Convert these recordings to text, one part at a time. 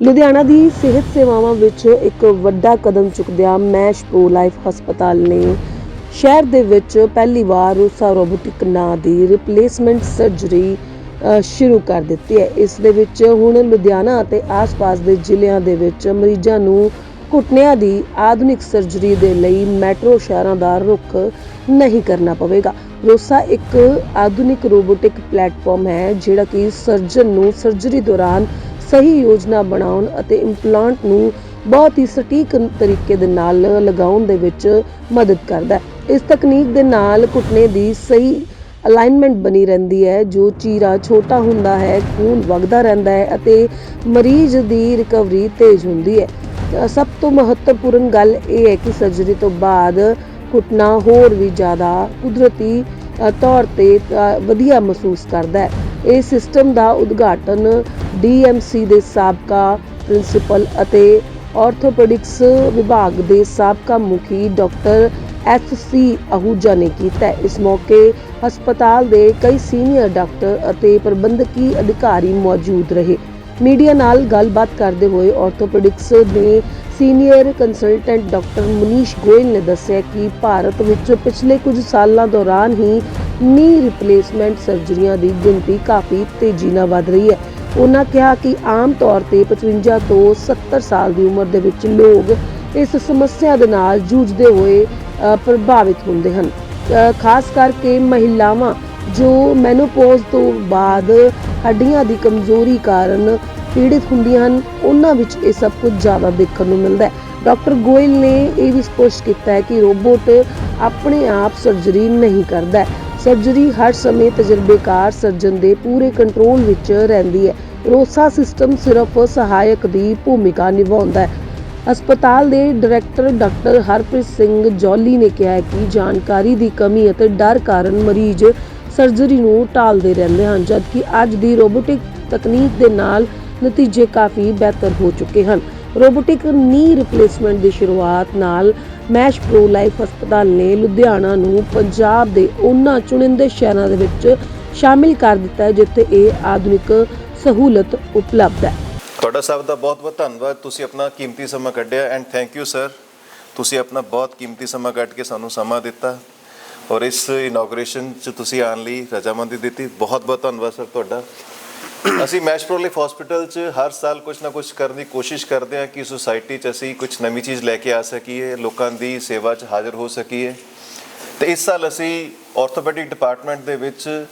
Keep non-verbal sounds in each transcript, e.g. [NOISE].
ਲੁਧਿਆਣਾ ਦੀ ਸਿਹਤ ਸੇਵਾਵਾਂ ਵਿੱਚ ਇੱਕ ਵੱਡਾ ਕਦਮ ਚੁੱਕਦਿਆਂ ਮੈਸ਼ ਪ੍ਰੋ ਲਾਈਫ ਹਸਪਤਾਲ ਨੇ ਸ਼ਹਿਰ ਦੇ ਵਿੱਚ ਪਹਿਲੀ ਵਾਰ ਰੂਸਾ ਰੋਬੋਟਿਕ ਨਾਂ ਦੀ ਰਿਪਲੇਸਮੈਂਟ ਸਰਜਰੀ ਸ਼ੁਰੂ ਕਰ ਦਿੱਤੀ ਹੈ। ਇਸ ਦੇ ਵਿੱਚ ਹੁਣ ਲੁਧਿਆਣਾ ਅਤੇ ਆਸ-ਪਾਸ ਦੇ ਜ਼ਿਲ੍ਹਿਆਂ ਦੇ ਵਿੱਚ ਮਰੀਜ਼ਾਂ ਨੂੰ ਘੁਟਨਿਆਂ ਦੀ ਆਧੁਨਿਕ ਸਰਜਰੀ ਦੇ ਲਈ ਮੈਟਰੋ ਸ਼ਹਿਰਾਂ ਦਾ ਰੁਖ ਨਹੀਂ ਕਰਨਾ ਪਵੇਗਾ। ਰੋਸਾ ਇੱਕ ਆਧੁਨਿਕ ਰੋਬੋਟਿਕ ਪਲੇਟਫਾਰਮ ਹੈ, ਜਿਹੜਾ ਕਿ ਸਰਜਨ ਨੂੰ ਸਰਜਰੀ ਦੌਰਾਨ ਸਹੀ ਯੋਜਨਾ ਬਣਾਉਣ ਅਤੇ ਇੰਪਲਾਂਟ ਨੂੰ ਬਹੁਤ ਹੀ ਸਟੀਕ ਤਰੀਕੇ ਦੇ ਨਾਲ ਲਗਾਉਣ ਦੇ ਵਿੱਚ ਮਦਦ ਕਰਦਾ ਹੈ। ਇਸ ਤਕਨੀਕ ਦੇ ਨਾਲ ਘੁਟਨੇ ਦੀ ਸਹੀ ਅਲਾਈਨਮੈਂਟ ਬਣੀ ਰਹਿੰਦੀ ਹੈ, ਜੋ ਚੀਰਾ ਛੋਟਾ ਹੁੰਦਾ ਹੈ, ਖੂਨ ਵਗਦਾ ਰਹਿੰਦਾ ਹੈ ਅਤੇ ਮਰੀਜ਼ ਦੀ ਰਿਕਵਰੀ ਤੇਜ਼ ਹੁੰਦੀ ਹੈ। ਸਭ ਤੋਂ ਮਹੱਤਵਪੂਰਨ ਗੱਲ ਇਹ ਹੈ ਕਿ ਸਰਜਰੀ ਤੋਂ ਬਾਅਦ ਘੁਟਨਾ ਹੋਰ ਵੀ ਜ਼ਿਆਦਾ ਕੁਦਰਤੀ ਤੌਰ ਤੇ ਵਧੀਆ ਮਹਿਸੂਸ ਕਰਦਾ ਹੈ। ਇਹ ਸਿਸਟਮ ਦਾ ਉਦਘਾਟਨ ਡੀਐਮਸੀ ਦੇ ਸਾਬਕਾ ਪ੍ਰਿੰਸੀਪਲ ਅਤੇ ਆਰਥੋਪੈਡਿਕਸ ਵਿਭਾਗ ਦੇ ਸਾਬਕਾ ਮੁਖੀ ਡਾਕਟਰ ਐਸ ਸੀ ਅਹੂਜਾ ਨੇ ਕੀਤਾ ਇਸ ਮੌਕੇ ਹਸਪਤਾਲ ਦੇ ਕਈ ਸੀਨੀਅਰ ਡਾਕਟਰ ਅਤੇ ਪ੍ਰਬੰਧਕੀ ਅਧਿਕਾਰੀ ਮੌਜੂਦ ਰਹੇ। ਮੀਡੀਆ ਨਾਲ ਗੱਲਬਾਤ ਕਰਦੇ ਹੋਏ ਆਰਥੋਪੈਡਿਕਸ ਦੇ senior consultant doctor Manish Goyal ਨੇ ਦੱਸਿਆ ਕਿ ਭਾਰਤ ਵਿੱਚ ਪਿਛਲੇ ਕੁਝ ਸਾਲਾਂ ਦੌਰਾਨ ਹੀ ਨੀ ਰਿਪਲੇਸਮੈਂਟ ਸਰਜਰੀਆਂ ਦੀ ਗਿਣਤੀ ਕਾਫੀ ਤੇਜ਼ੀ ਨਾਲ ਵਧ ਰਹੀ ਹੈ। ਉਹਨਾਂ ਕਿਹਾ ਕਿ ਆਮ ਤੌਰ ਤੇ 55 ਤੋਂ 70 ਸਾਲ ਦੀ ਉਮਰ ਦੇ ਵਿੱਚ ਲੋਕ ਇਸ ਸਮੱਸਿਆ ਦੇ ਨਾਲ ਜੂਝਦੇ ਹੋਏ ਪ੍ਰਭਾਵਿਤ ਹੁੰਦੇ ਹਨ। ਖਾਸ ਕਰਕੇ ਮਹਿਲਾਵਾਂ, ਜੋ ਮੈਨੋਪੌਜ਼ ਤੋਂ ਬਾਅਦ ਹੱਡੀਆਂ ਦੀ ਕਮਜ਼ੋਰੀ ਕਾਰਨ ਪੀੜਿਤ ਹੁੰਦੀਆਂ ਹਨ ਉਹਨਾਂ ਵਿੱਚ ਇਹ ਸਭ ਕੁਝ ਜ਼ਿਆਦਾ ਦੇਖਣ ਨੂੰ ਮਿਲਦਾ ਹੈ। ਡਾਕਟਰ ਗੋਇਲ ਨੇ ਇਹ ਵੀ ਸਪਸ਼ਟ ਕੀਤਾ ਹੈ ਕਿ ਰੋਬੋਟ ਆਪਣੇ ਆਪ ਸਰਜਰੀ ਨਹੀਂ ਕਰਦਾ ਸਰਜਰੀ ਹਰ ਸਮੇਂ ਤਜਰਬੇਕਾਰ ਸਰਜਨ ਦੇ ਪੂਰੇ ਕੰਟਰੋਲ ਵਿੱਚ ਰਹਿੰਦੀ ਹੈ। ਰੋਸਾ ਸਿਸਟਮ ਸਿਰਫ ਸਹਾਇਕ ਦੀ ਭੂਮਿਕਾ ਨਿਭਾਉਂਦਾ ਹੈ। ਹਸਪਤਾਲ ਦੇ ਡਾਇਰੈਕਟਰ ਡਾਕਟਰ ਹਰਪ੍ਰੀਤ ਸਿੰਘ ਜੌਲੀ ਨੇ ਕਿਹਾ ਹੈ ਕਿ ਜਾਣਕਾਰੀ ਦੀ ਕਮੀ ਅਤੇ ਡਰ ਕਾਰਨ ਮਰੀਜ਼ ਸਰਜਰੀ ਨੂੰ ਟਾਲਦੇ ਰਹਿੰਦੇ ਹਨ, ਜਦਕਿ ਅੱਜ ਦੀ ਰੋਬੋਟਿਕ ਤਕਨੀਕ ਦੇ ਨਾਲ ਨਤੀਜੇ ਕਾਫੀ ਬਿਹਤਰ ਹੋ ਚੁੱਕੇ ਹਨ। ਰੋਬੋਟਿਕ ਨੀ ਰਿਪਲੇਸਮੈਂਟ ਦੀ ਸ਼ੁਰੂਆਤ ਨਾਲ ਮੈਸ਼ ਪ੍ਰੋ ਲਾਈਫ ਹਸਪਤਾਲ ਨੇ ਲੁਧਿਆਣਾ ਨੂੰ ਪੰਜਾਬ ਦੇ ਉਹਨਾਂ ਚੁਣਿੰਦੇ ਸ਼ਹਿਰਾਂ ਦੇ ਵਿੱਚ ਸ਼ਾਮਿਲ ਕਰ ਦਿੱਤਾ ਹੈ, ਜਿੱਥੇ ਇਹ ਆਧੁਨਿਕ ਸਹੂਲਤ ਉਪਲਬਧ ਹੈ। ਤੁਹਾਡਾ ਸਭ ਦਾ ਬਹੁਤ ਬਹੁਤ ਧੰਨਵਾਦ। ਤੁਸੀਂ ਆਪਣਾ ਕੀਮਤੀ ਸਮਾਂ ਕੱਢਿਆ ਐਂਡ ਥੈਂਕ ਯੂ ਸਰ ਤੁਸੀਂ ਆਪਣਾ ਬਹੁਤ ਕੀਮਤੀ ਸਮਾਂ ਕੱਢ ਕੇ ਸਾਨੂੰ ਸਮਾਂ ਦਿੱਤਾ ਔਰ ਇਸ ਇਨੋਗ੍ਰੇਸ਼ਨ ਚ ਤੁਸੀਂ ਆਉਣ ਲਈ ਰਜਾਮੰਦੀ ਦਿੱਤੀ। ਬਹੁਤ ਬਹੁਤ ਧੰਨਵਾਦ ਸਰ ਤੁਹਾਡਾ। ਅਸੀਂ ਮੈਸ਼ ਪ੍ਰੋ ਲਾਈਫ ਹਸਪੀਟਲ ਚ ਹਰ ਸਾਲ ਕੁਝ ਨਾ ਕੁਝ ਕਰਨ ਦੀ ਕੋਸ਼ਿਸ਼ ਕਰਦੇ ਹਾਂ ਕਿ ਸੁਸਾਇਟੀ ਚ ਅਸੀਂ ਕੁਝ ਨਵੀਂ ਚੀਜ਼ ਲੈ ਕੇ ਆ ਸਕੀਏ, ਲੋਕਾਂ ਦੀ ਸੇਵਾ ਚ ਹਾਜ਼ਰ ਹੋ ਸਕੀਏ। ਤੇ ਇਸ ਸਾਲ ਅਸੀਂ ਆਰਥੋਪੈਡਿਕ ਡਿਪਾਰਟਮੈਂਟ ਦੇ ਵਿੱਚ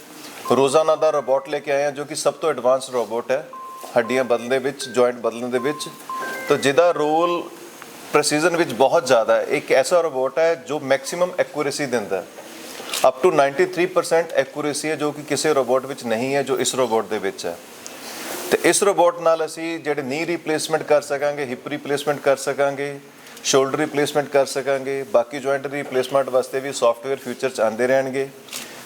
ਰੋਜ਼ਾਨਾ ਦਾ ਰੋਬੋਟ ਲੈ ਕੇ ਆਏ ਹਾਂ ਜੋ ਕਿ ਸਭ ਤੋਂ ਐਡਵਾਂਸ ਰੋਬੋਟ ਹੈ। ਹੱਡੀਆਂ ਬਦਲਣ ਦੇ ਵਿੱਚ ਜੁਆਇੰਟ ਬਦਲਣ ਦੇ ਵਿੱਚ। ਤਾਂ ਜਿਹਦਾ ਰੋਲ ਪ੍ਰੈਸੀਜਨ ਵਿੱਚ ਬਹੁਤ ਜ਼ਿਆਦਾ ਹੈ। ਇੱਕ ਐਸਾ ਰੋਬੋਟ ਹੈ ਜੋ ਮੈਕਸਿਮਮ ਐਕੂਰੇਸੀ ਦਿੰਦਾ ਹੈ। ਅਪ ਟੂ 93% ਐਕੂਰੇਸੀ ਹੈ, ਜੋ ਕਿ ਕਿਸੇ ਰੋਬੋਟ ਵਿੱਚ ਨਹੀਂ ਹੈ, ਜੋ ਇਸ ਰੋਬੋਟ ਦੇ ਵਿੱਚ ਹੈ। ਤੇ ਇਸ ਰੋਬੋਟ ਨਾਲ ਅਸੀਂ ਜਿਹੜੇ ਨੀ ਰਿਪਲੇਸਮੈਂਟ ਕਰ ਸਕਾਂਗੇ ਹਿਪ ਰਿਪਲੇਸਮੈਂਟ ਕਰ ਸਕਾਂਗੇ ਸ਼ੋਲਡਰ ਰਿਪਲੇਸਮੈਂਟ ਕਰ ਸਕਾਂਗੇ, ਬਾਕੀ ਜੁਆਇੰਟ ਰਿਪਲੇਸਮੈਂਟ ਵਾਸਤੇ ਵੀ ਸੌਫਟਵੇਅਰ ਫਿਊਚਰ ਚ ਆਉਂਦੇ ਰਹਿਣਗੇ।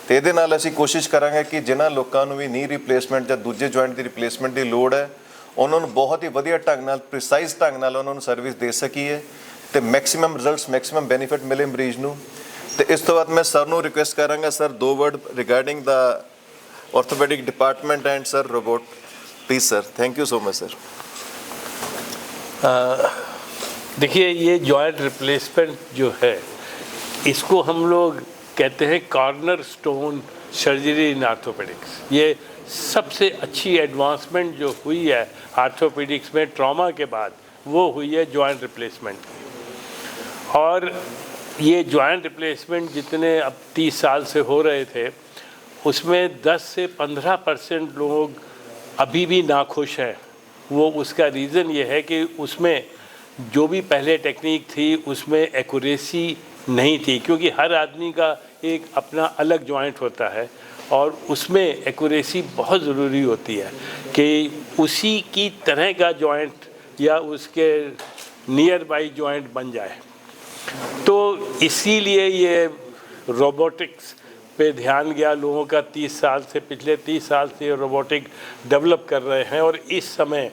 ਤੇ ਇਹਦੇ ਨਾਲ ਅਸੀਂ ਕੋਸ਼ਿਸ਼ ਕਰਾਂਗੇ ਕਿ ਜਿਨ੍ਹਾਂ ਲੋਕਾਂ ਨੂੰ ਵੀ ਨੀ ਰਿਪਲੇਸਮੈਂਟ ਜਾਂ ਦੂਜੇ ਜੁਆਇੰਟ ਦੀ ਰਿਪਲੇਸਮੈਂਟ ਦੀ ਲੋੜ ਹੈ, ਉਹਨਾਂ ਨੂੰ ਬਹੁਤ ਹੀ ਵਧੀਆ ਢੰਗ ਨਾਲ ਪ੍ਰੀਸਾਈਜ਼ ਢੰਗ ਨਾਲ ਉਹਨਾਂ ਨੂੰ ਸਰਵਿਸ ਦੇ ਸਕੀਏ ਤੇ ਮੈਕਸਿਮਮ ਰਿਜ਼ਲਟਸ ਮੈਕਸਿਮਮ ਬੈਨੀਫਿਟ ਮਿਲੇ ਮਰੀਜ਼ ਨੂੰ। ਤੇ ਇਸ ਤੋਂ ਬਾਅਦ ਮੈਂ ਸਰ ਨੂੰ ਰਿਕੁਐਸਟ ਕਰਾਂਗਾ ਸਰ ਦੋ word regarding the orthopedic department and sir robot please sir thank you so much sir देखिए ये जॉइंट रिप्लेसमेंट जो है इसको हम लोग कहते हैं corner stone surgery in orthopaedics ये सबसे अच्छी एडवांसमेंट जो हुई है आर्थोपेडिक्स में ट्रॉमा के बाद वो हुई है जॉइंट रिप्लेसमेंट की और ये जॉइंट रिप्लेसमेंट जितने अब 30 साल से हो रहे थे, उसमें 10 से 15 परसेंट लोग अभी भी नाखुश हैं। वो उसका रीज़न ये है कि उसमें जो भी पहले टेक्निक थी, उसमें एक्यूरेसी नहीं थी, क्योंकि हर आदमी का एक अपना अलग जॉइंट होता है और उसमें एक्यूरेसी बहुत ज़रूरी होती है कि उसी की तरह का जॉइंट या उसके नियर बाई जॉइंट बन जाए। तो इसीलिए ये रोबोटिक्स पे ध्यान गया। लोगों का 30 साल से, पिछले 30 साल से रोबोटिक डेवलप कर रहे हैं और इस समय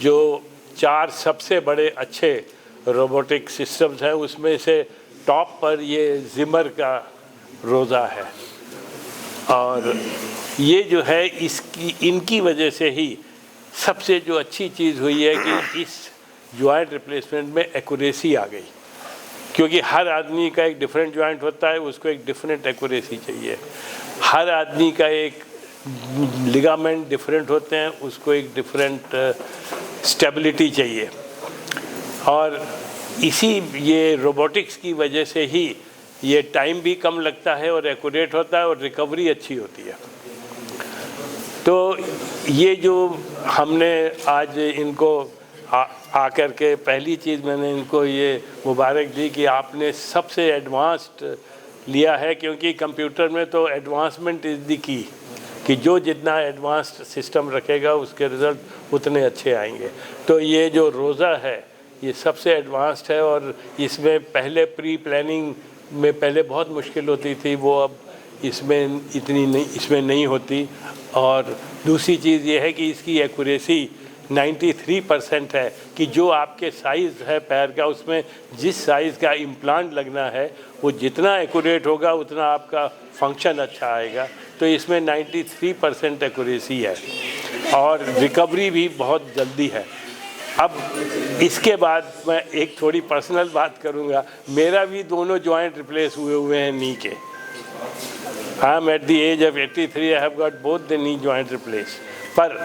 जो चार सबसे बड़े अच्छे रोबोटिक सिस्टम्स हैं, उसमें से टॉप पर ये जिमर का रोज़ा है। और ये जो है, इसकी, इनकी वजह से ही सबसे जो अच्छी चीज़ हुई है कि इस जॉइंट रिप्लेसमेंट में एक्यूरेसी आ गई। क्योंकि हर आदमी का एक डिफरेंट जॉइंट होता है, उसको एक डिफरेंट एक्यूरेसी चाहिए। हर आदमी का एक लिगामेंट डिफरेंट होते हैं, उसको एक डिफरेंट स्टेबिलिटी चाहिए। और इसी, ये रोबोटिक्स की वजह से ही ये टाइम भी कम लगता है और एक्यूरेट होता है और रिकवरी अच्छी होती है। तो ये जो हमने आज इनको आकर के पहली चीज़ मैंने इनको ये मुबारक दी कि आपने सबसे एडवांस्ड लिया है, क्योंकि कंप्यूटर में तो एडवांसमेंट इज़ द की कि जो जितना एडवांस्ड सिस्टम रखेगा, उसके रिज़ल्ट उतने अच्छे आएँगे। तो ये जो रोज़ा है, ये सबसे एडवांस्ड है, और इसमें पहले प्री प्लानिंग में पहले बहुत मुश्किल होती थी, वो अब इसमें इतनी नहीं, इसमें नहीं होती। और दूसरी चीज़ ये है कि इसकी एक्यूरेसी 93 परसेंट है कि जो आपके साइज़ है पैर का, उसमें जिस साइज़ का इम्प्लांट लगना है, वो जितना एक्यूरेट होगा, उतना आपका फ़ंक्शन अच्छा आएगा। तो इसमें 93 परसेंट एक्यूरेसी है। और रिकवरी भी बहुत जल्दी है। अब इसके बाद मैं एक थोड़ी पर्सनल बात करूँगा। मेरा भी दोनों जॉइंट रिप्लेस हुए हुए हैं नी के। I am at the age of 83 I have got both the knee joint replace पर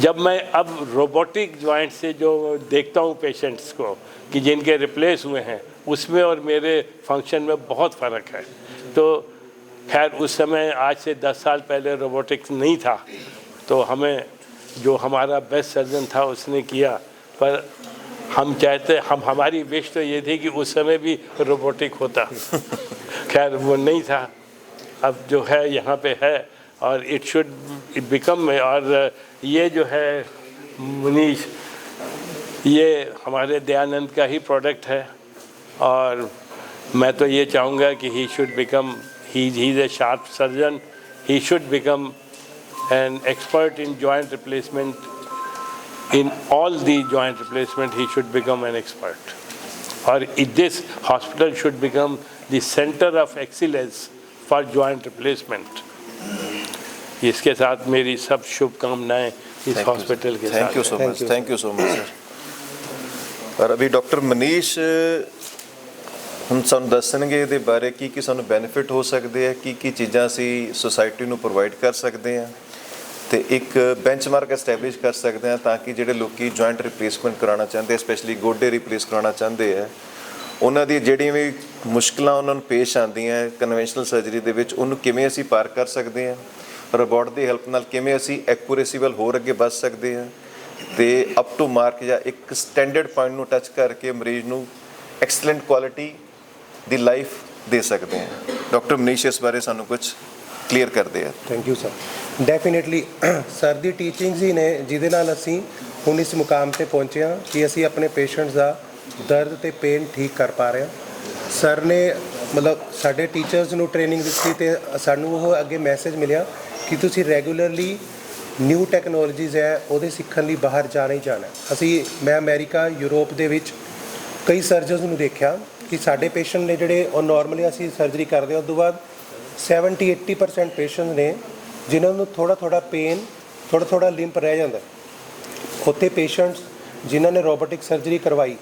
जब मैं अब रोबोटिक जॉइंट से जो देखता हूँ पेशेंट्स को कि जिनके रिप्लेस हुए हैं उसमें और मेरे फ़ंक्शन में बहुत फ़र्क है। तो खैर उस समय आज से 10 साल पहले रोबोटिक्स नहीं था तो हमें जो हमारा बेस्ट सर्जन था उसने किया। पर हम चाहते हम हमारी विश तो ये थी कि उस समय भी रोबोटिक होता। [LAUGHS] खैर वो नहीं था। अब जो है यहाँ पे है। और इट शुड बिकम और ये जो है मुनीश ये हमारे दयानंद का ही प्रोडक्ट है और मैं तो ये चाहूँगा कि he should become he he is a sharp surgeon he should become an expert in joint replacement in all the joint replacement he should become an expert or if this hospital should become the center of excellence for joint replacement इसके साथ मेरी सब शुभकामनाएं इस hospital के thank you साथ ਸੋ हैं। Much thank you so much sir ਪਰ ਅਭੀ ਡਾਕਟਰ ਮਨੀਸ਼ ਹੁਣ ਸਾਨੂੰ ਦੱਸਣਗੇ ਇਹਦੇ ਬਾਰੇ ਕੀ ਕੀ ਸਾਨੂੰ ਬੈਨੀਫਿਟ ਹੋ ਸਕਦੇ ਆ ਕੀ ਕੀ ਚੀਜ਼ਾਂ ਅਸੀਂ ਸੋਸਾਇਟੀ ਨੂੰ ਪ੍ਰੋਵਾਈਡ ਕਰ ਸਕਦੇ ਆ ਤੇ ਇੱਕ ਬੈਂਚਮਾਰਕ ਐਸਟੈਬਲਿਸ਼ ਕਰ ਸਕਦੇ ਆ ਤਾਂ ਕਿ ਜਿਹੜੇ ਲੋਕੀ ਜੁਆਇੰਟ ਰਿਪਲੇਸਮੈਂਟ ਕਰਾਉਣਾ ਚਾਹੁੰਦੇ ਸਪੈਸ਼ਲੀ ਗੋਡੇ ਰਿਪਲੇਸ ਕਰਾਉਣਾ ਚਾਹੁੰਦੇ ਆ ਉਹਨਾਂ ਦੀ ਜਿਹੜੀਆਂ ਵੀ ਮੁਸ਼ਕਲਾਂ ਉਹਨਾਂ ਨੂੰ ਪੇਸ਼ ਆਉਂਦੀਆਂ ਕਨਵੈਨਸ਼ਨਲ ਸਰਜਰੀ ਦੇ ਵਿੱਚ ਉਹਨੂੰ ਕਿਵੇਂ ਅਸੀਂ ਪਾਰ ਕਰ ਸਕਦੇ ਆ ਰੋਬੋਟ ਦੀ ਹੈਲਪ ਨਾਲ ਕਿਵੇਂ ਅਸੀਂ ਐਕੂਰੇਸੀ ਵੱਲ ਹੋਰ ਅੱਗੇ ਵੱਧ ਸਕਦੇ ਹਾਂ ਤੇ ਅਪ ਟੂ ਮਾਰਕ ਜਾਂ ਇੱਕ ਸਟੈਂਡਰਡ ਪੁਆਇੰਟ ਨੂੰ ਟੱਚ ਕਰਕੇ ਮਰੀਜ਼ ਨੂੰ ਐਕਸਲੈਂਟ ਕੁਆਲਿਟੀ ਦੀ ਲਾਈਫ ਦੇ ਸਕਦੇ ਹਾਂ। ਡਾਕਟਰ ਮਨੀਸ਼ ਇਸ ਬਾਰੇ ਸਾਨੂੰ ਕੁਝ ਕਲੀਅਰ ਕਰਦੇ ਆ। Thank you sir definitely sir the teachings ਹੀ ਨੇ, ਜਿਹਦੇ ਨਾਲ ਅਸੀਂ ਹੁਣ ਇਸ ਮੁਕਾਮ ਤੇ ਪਹੁੰਚੇ ਹਾਂ ਕਿ ਅਸੀਂ ਆਪਣੇ ਪੇਸ਼ੈਂਟਸ ਦਾ ਦਰਦ ਤੇ ਪੇਨ ਠੀਕ ਕਰ ਪਾ ਰਹੇ ਹਾਂ। ਸਰ ਨੇ ਮਤਲਬ ਸਾਡੇ ਟੀਚਰਸ ਨੂੰ ਟ੍ਰੇਨਿੰਗ ਦਿੱਤੀ ਤੇ ਸਾਨੂੰ ਉਹ ਅੱਗੇ ਮੈਸੇਜ ਮਿਲਿਆ ਕਿ ਤੁਸੀਂ ਰੈਗੂਲਰਲੀ ਨਿਊ ਟੈਕਨੋਲੋਜੀਜ਼ ਹੈ, ਉਹਦੇ ਸਿੱਖਣ ਲਈ ਬਾਹਰ ਜਾਣਾ ਹੀ ਜਾਣਾ ਅਸੀਂ, ਮੈਂ ਅਮਰੀਕਾ, ਯੂਰਪ ਦੇ ਵਿੱਚ ਕਈ ਸਰਜਨਸ ਨੂੰ ਦੇਖਿਆ ਕਿ ਸਾਡੇ ਪੇਸ਼ੈਂਟ ਨੇ ਜਿਹੜੇ, ਉਹ ਨਾਰਮਲੀ ਅਸੀਂ ਸਰਜਰੀ ਕਰਦੇ ਹਾਂ, ਉਸ ਤੋਂ ਬਾਅਦ 70 80% ਪੇਸ਼ੈਂਟ ਨੇ ਜਿਨ੍ਹਾਂ ਨੂੰ ਥੋੜਾ ਥੋੜਾ ਪੇਨ ਥੋੜਾ ਥੋੜਾ ਲਿੰਪ ਰਹਿ ਜਾਂਦਾ ਉੱਥੇ ਪੇਸ਼ੈਂਟਸ ਜਿਨ੍ਹਾਂ ਨੇ ਰੋਬੋਟਿਕ ਸਰਜਰੀ ਕਰਵਾਈ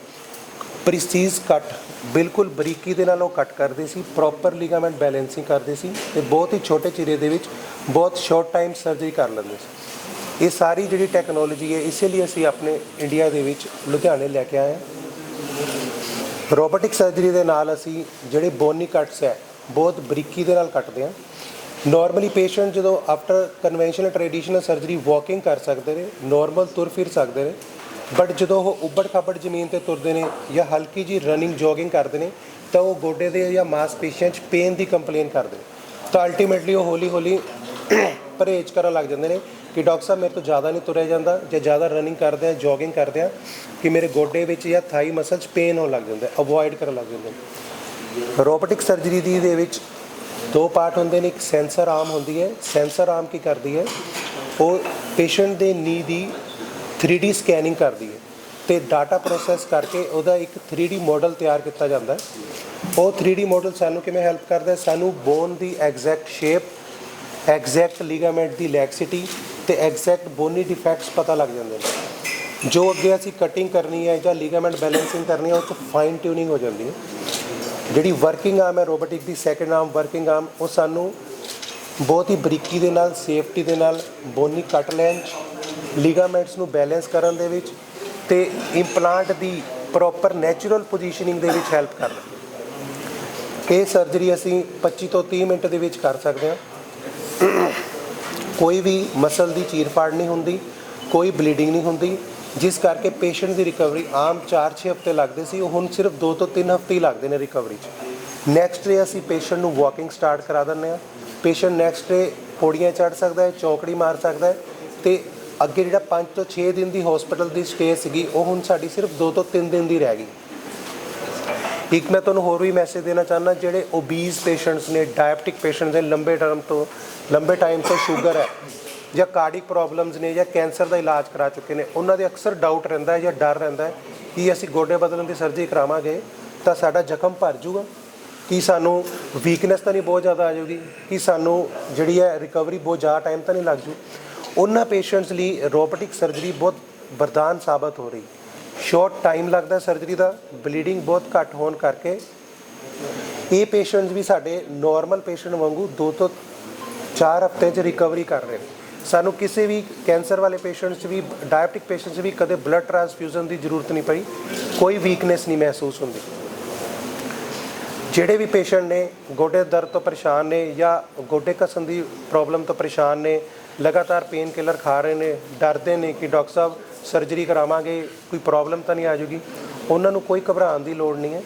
ਪ੍ਰੀਸੀਜ਼ ਕੱਟ ਬਿਲਕੁਲ ਬਰੀਕੀ ਦੇ ਨਾਲ ਉਹ ਕੱਟ ਕਰਦੇ ਸੀ ਪ੍ਰੋਪਰ ਲਿਗਾਮੈਂਟ ਬੈਲੈਂਸਿੰਗ ਕਰਦੇ ਸੀ ਤੇ ਬਹੁਤ ਹੀ ਛੋਟੇ ਚਿਰੇ ਦੇ ਵਿੱਚ ਬਹੁਤ ਸ਼ਾਰਟ ਟਾਈਮ ਸਰਜਰੀ ਕਰ ਲੈਂਦੇ ਸੀ। ਇਹ ਸਾਰੀ ਜਿਹੜੀ ਟੈਕਨੋਲੋਜੀ ਹੈ, ਇਸੇ ਲਈ ਅਸੀਂ ਆਪਣੇ ਇੰਡੀਆ ਦੇ ਵਿੱਚ ਲੁਧਿਆਣੇ ਲੈ ਕੇ ਆਏ ਹਾਂ। ਰੋਬੋਟਿਕ ਸਰਜਰੀ ਦੇ ਨਾਲ ਅਸੀਂ ਜਿਹੜੇ ਬੋਨੀ ਕੱਟਸ ਹੈ, ਬਹੁਤ ਬਰੀਕੀ ਦੇ ਨਾਲ ਕੱਟਦੇ ਹਾਂ। ਨਾਰਮਲੀ ਪੇਸ਼ੈਂਟ ਜਦੋਂ after conventional traditional surgery walking ਕਰ ਸਕਦੇ ਨੇ ਨਾਰਮਲ ਤੁਰ ਫਿਰ ਸਕਦੇ ਨੇ ਬਟ ਜਦੋਂ ਉਹ ਉੱਬੜ ਖਾਬੜ ਜ਼ਮੀਨ ਤੇ ਤੁਰਦੇ ਨੇ ਜਾਂ ਹਲਕੀ ਜੀ ਰਨਿੰਗ ਜੋਗਿੰਗ ਕਰਦੇ ਨੇ, ਤਾਂ ਉਹ ਗੋਡੇ ਦੇ ਜਾਂ ਮਾਸਪੇਸ਼ੀਆਂ 'ਚ ਪੇਨ ਦੀ ਕੰਪਲੇਨ ਕਰਦੇ ਨੇ। ਤਾਂ ਅਲਟੀਮੇਟਲੀ ਉਹ ਹੌਲੀ ਹੌਲੀ [CLEARS THROAT] ਪਰਹੇਜ਼ ਕਰਨ ਲੱਗ ਜਾਂਦੇ ਨੇ ਕਿ ਡਾਕਟਰ ਸਾਹਿਬ ਮੇਰੇ ਤੋਂ ਜ਼ਿਆਦਾ ਨਹੀਂ ਤੁਰਿਆ ਜਾਂਦਾ ਜਾਂ ਜ਼ਿਆਦਾ ਰਨਿੰਗ ਕਰਦੇ ਆ ਜੋਗਿੰਗ ਕਰਦੇ ਆ, ਕਿ ਮੇਰੇ ਗੋਡੇ ਵਿੱਚ ਜਾਂ ਥਾਈ ਮਸਲ 'ਚ ਪੇਨ ਹੋਣ ਲੱਗ ਜਾਂਦਾ ਅਵੋਇਡ ਕਰਨ ਲੱਗ ਜਾਂਦੇ ਨੇ। ਰੋਬੋਟਿਕ ਸਰਜਰੀ ਦੀ ਦੇ ਵਿੱਚ ਦੋ ਪਾਰਟ ਹੁੰਦੇ ਨੇ, ਇੱਕ ਸੈਂਸਰ ਆਰਮ ਹੁੰਦੀ ਹੈ। ਸੈਂਸਰ ਆਰਮ ਕੀ ਕਰਦੀ ਹੈ? ਉਹ ਪੇਸ਼ੈਂਟ ਦੇ ਨੀ ਦੀ 3D ਸਕੈਨਿੰਗ ਕਰਦੀ ਹੈ ਤੇ ਡਾਟਾ ਪ੍ਰੋਸੈਸ ਕਰਕੇ ਉਹਦਾ ਇੱਕ 3D ਮਾਡਲ ਤਿਆਰ ਕੀਤਾ ਜਾਂਦਾ ਹੈ। ਉਹ 3D ਮਾਡਲ ਸਾਨੂੰ ਕਿਵੇਂ ਹੈਲਪ ਕਰਦਾ ਹੈ? ਸਾਨੂੰ ਬੋਨ ਦੀ ਐਗਜ਼ੈਕਟ ਸ਼ੇਪ ਐਗਜ਼ੈਕਟ ਲਿਗਾਮੈਂਟ ਦੀ ਲੈਕਸਿਟੀ ਤੇ ਐਗਜ਼ੈਕਟ ਬੋਨੀ ਡਿਫੈਕਟਸ ਪਤਾ ਲੱਗ ਜਾਂਦੇ ਨੇ। ਜੋ ਅੱਗੇ ਅਸੀਂ ਕਟਿੰਗ ਕਰਨੀ ਹੈ ਜਾਂ ਲਿਗਾਮੈਂਟ ਬੈਲੈਂਸਿੰਗ ਕਰਨੀ ਹੈ, ਉਹ 'ਚ ਫਾਈਨ ਟਿਊਨਿੰਗ ਹੋ ਜਾਂਦੀ ਹੈ। ਜਿਹੜੀ ਵਰਕਿੰਗ ਆਰਮ ਹੈ ਰੋਬੋਟਿਕ ਦੀ ਸੈਕੰਡ ਆਰਮ ਵਰਕਿੰਗ ਆਰਮ ਉਹ ਸਾਨੂੰ ਬਹੁਤ ਹੀ ਬਰੀਕੀ ਦੇ ਨਾਲ ਸੇਫਟੀ ਦੇ ਨਾਲ ਬੋਨੀ ਕੱਟ ਲੈਣ 'ਚ ਲਿਗਾਮੈਂਟਸ ਨੂੰ ਬੈਲੈਂਸ ਕਰਨ ਦੇ ਵਿੱਚ ਤੇ ਇੰਪਲਾਂਟ ਦੀ ਪ੍ਰੋਪਰ ਨੈਚੁਰਲ ਪੋਜੀਸ਼ਨਿੰਗ ਦੇ ਵਿੱਚ ਹੈਲਪ ਕਰਨਾ। ਇਹ ਸਰਜਰੀ ਅਸੀਂ 25 ਤੋਂ 30 ਮਿੰਟ ਦੇ ਵਿੱਚ ਕਰ ਸਕਦੇ ਹਾਂ। ਕੋਈ ਵੀ ਮਸਲ ਦੀ ਚੀਰਫਾੜ ਨਹੀਂ ਹੁੰਦੀ, ਕੋਈ ਬਲੀਡਿੰਗ ਨਹੀਂ ਹੁੰਦੀ। ਜਿਸ ਕਰਕੇ ਪੇਸ਼ੈਂਟ ਦੀ ਰਿਕਵਰੀ ਆਮ 4-6 ਹਫ਼ਤੇ ਲੱਗਦੇ ਸੀ, ਉਹ ਹੁਣ ਸਿਰਫ 2 ਤੋਂ 3 ਹਫ਼ਤੇ ਹੀ ਲੱਗਦੇ ਨੇ ਰਿਕਵਰੀ 'ਚ। ਨੈਕਸਟ ਡੇ ਅਸੀਂ ਪੇਸ਼ੈਂਟ ਨੂੰ ਵਾਕਿੰਗ ਸਟਾਰਟ ਕਰਾ ਦਿੰਦੇ ਹਾਂ। ਪੇਸ਼ੈਂਟ ਨੈਕਸਟ ਡੇ ਪੌੜੀਆਂ ਚੜ੍ਹ ਸਕਦਾ ਹੈ, ਚੌਕੜੀ ਮਾਰ ਸਕਦਾ ਹੈ ਤੇ ਅੱਗੇ ਜਿਹੜਾ 5 ਤੋਂ 6 ਦਿਨ ਦੀ ਹਸਪੀਟਲ ਦੀ ਸਟੇ ਸੀਗੀ, ਉਹ ਹੁਣ ਸਾਡੀ ਸਿਰਫ 2 ਤੋਂ 3 ਦਿਨ ਦੀ ਰਹਿ ਗਈ। ਇੱਕ ਮੈਂ ਤੁਹਾਨੂੰ ਹੋਰ ਵੀ ਮੈਸੇਜ ਦੇਣਾ ਚਾਹੁੰਦਾ, ਜਿਹੜੇ ਓਬੀਜ਼ ਪੇਸ਼ੈਂਟਸ ਨੇ ਡਾਇਬਟਿਕ ਪੇਸ਼ੈਂਟਸ ਨੇ, ਲੰਬੇ ਟਰਮ ਤੋਂ, ਲੰਬੇ ਟਾਈਮ ਤੋਂ ਸ਼ੂਗਰ ਹੈ, ਜਾਂ ਕਾਰਡਿਕ ਪ੍ਰੋਬਲਮਸ ਨੇ, ਜਾਂ ਕੈਂਸਰ ਦਾ ਇਲਾਜ ਕਰਾ ਚੁੱਕੇ ਨੇ, ਉਹਨਾਂ ਦੇ ਅਕਸਰ ਡਾਊਟ ਰਹਿੰਦਾ ਹੈ ਜਾਂ ਡਰ ਰਹਿੰਦਾ ਹੈ ਕਿ ਅਸੀਂ ਗੋਡੇ ਬਦਲਣ ਦੀ ਸਰਜਰੀ ਕਰਾਵਾਂਗੇ, ਤਾਂ ਸਾਡਾ ਜ਼ਖਮ ਭਰ ਜੂਗਾ ਕਿ ਸਾਨੂੰ ਵੀਕਨੈਸ ਤਾਂ ਨਹੀਂ ਬਹੁਤ ਜ਼ਿਆਦਾ ਆ ਜਾਊਗੀ? ਕਿ ਸਾਨੂੰ ਜਿਹੜੀ ਹੈ ਰਿਕਵਰੀ ਬਹੁਤ ਜ਼ਿਆਦਾ ਟਾਈਮ ਤਾਂ ਨਹੀਂ ਲੱਗ ਜੂ? ਉਹਨਾਂ ਪੇਸ਼ੈਂਟਸ ਲਈ ਰੋਬੋਟਿਕ ਸਰਜਰੀ ਬਹੁਤ ਵਰਦਾਨ ਸਾਬਤ ਹੋ ਰਹੀ। ਸ਼ਾਰਟ ਟਾਈਮ ਲੱਗਦਾ ਸਰਜਰੀ ਦਾ, ਬਲੀਡਿੰਗ ਬਹੁਤ ਘੱਟ ਹੋਣ ਕਰਕੇ। ਇਹ ਪੇਸ਼ੈਂਟਸ ਵੀ ਸਾਡੇ ਨਾਰਮਲ ਪੇਸ਼ੈਂਟ ਵਾਂਗੂ 2 ਤੋਂ 4 ਹਫ਼ਤੇ 'ਚ ਰਿਕਵਰੀ ਕਰ ਰਹੇ ਨੇ। ਸਾਨੂੰ ਕਿਸੇ ਵੀ ਕੈਂਸਰ ਵਾਲੇ ਪੇਸ਼ੈਂਟਸ 'ਚ ਵੀ ਡਾਇਬਟਿਕ ਪੇਸ਼ੈਂਟਸ 'ਚ ਵੀ ਕਦੇ ਬਲੱਡ ਟ੍ਰਾਂਸਫਿਊਜ਼ਨ ਦੀ ਜ਼ਰੂਰਤ ਨਹੀਂ ਪਈ, ਕੋਈ ਵੀਕਨੈਸ ਨਹੀਂ ਮਹਿਸੂਸ ਹੁੰਦੀ। ਜਿਹੜੇ ਵੀ ਪੇਸ਼ੈਂਟ ਨੇ, ਗੋਡੇ ਦਰਦ ਤੋਂ ਪਰੇਸ਼ਾਨ ਨੇ ਜਾਂ ਗੋਡੇ ਘਸਣ ਦੀ ਪ੍ਰੋਬਲਮ ਤੋਂ ਪਰੇਸ਼ਾਨ ਨੇ ਲਗਾਤਾਰ ਪੇਨ ਕਿਲਰ ਖਾ ਰਹੇ ਨੇ, ਡਰਦੇ ਨੇ ਕਿ ਡਾਕਟਰ ਸਾਹਿਬ ਸਰਜਰੀ ਕਰਾਵਾਂਗੇ, ਕੋਈ ਪ੍ਰੋਬਲਮ ਤਾਂ ਨਹੀਂ ਆ ਜੂਗੀ ਉਹਨਾਂ ਨੂੰ ਕੋਈ ਘਬਰਾਉਣ ਦੀ ਲੋੜ ਨਹੀਂ ਹੈ।